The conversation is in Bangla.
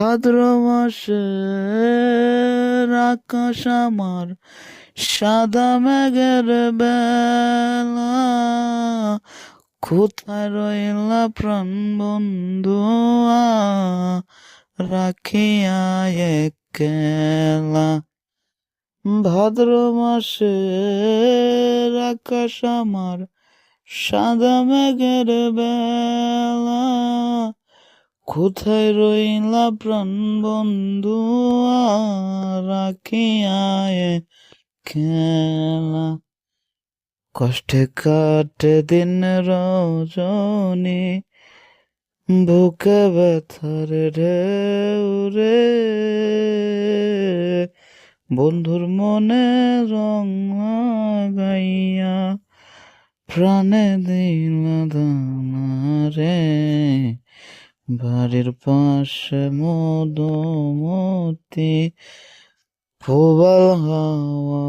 ভাদ্র মাসের আকাশ আমার, সাদা মেঘের বেলা। কোথায় রইলা প্রাণ বন্ধু রাখিয়া একলা। ভাদ্র মাসের আকাশ আমার, সাদা মেঘের বেলা। কোথায় রইলা প্রাণ বন্ধু? রাখিয়া খেলা। কষ্টে কাটে দিন রজনী, বুকে ব্যথার ঢেউ রে বন্ধুর মনে রং গাইয়া প্রাণে দিলা দানা রে বাড়ির পাশে মধুমতি প্রবল হাওয়া